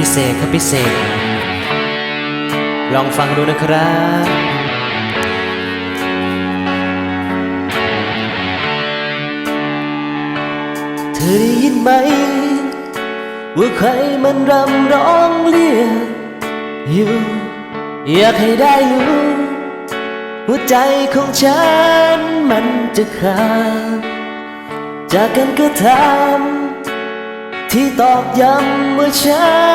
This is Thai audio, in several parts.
พิเศษครับพิเศษ ลองฟังดูนะครับเธอได้ยินไหม ว่าใครมันรำร้องเรียกอยู่อยากให้ได้รู้หัวใจของฉันมันจะขาดจากกันก็ทำที่ตอกย้ำว่าฉัน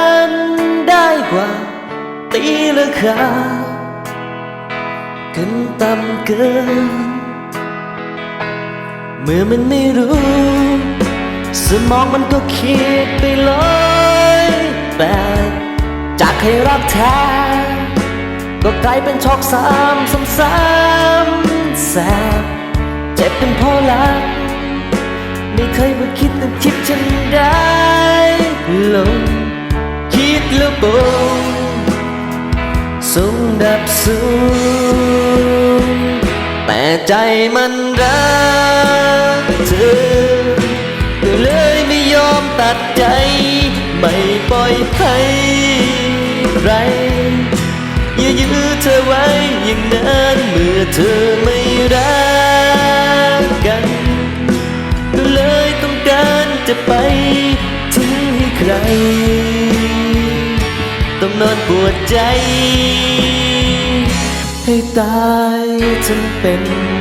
ตีราคากันต่ำเกิน เมื่อมันไม่รู้ สมองมันก็คิดไปเลยแต่จากให้รักแท้ก็กลายเป็นช็อกซ้ำซ้ำซ้ำแสบเจ็บเป็นพราะรักไม่เคยมาคิดแต้องคิดฉันได้ลงคิดแล้วปงสูง ดับสูง แต่ใจมันรักเธอก็เลยไม่ยอมตัดใจ ไม่ปล่อยให้ใครอย่ายื้อเธอไว้อย่างนั้นเมื่อเธอไม่รักกันก็เลยต้องการจะไปทิ้งให้ใคร ต้องนอนปวดใจ ให้ตายจนเป็น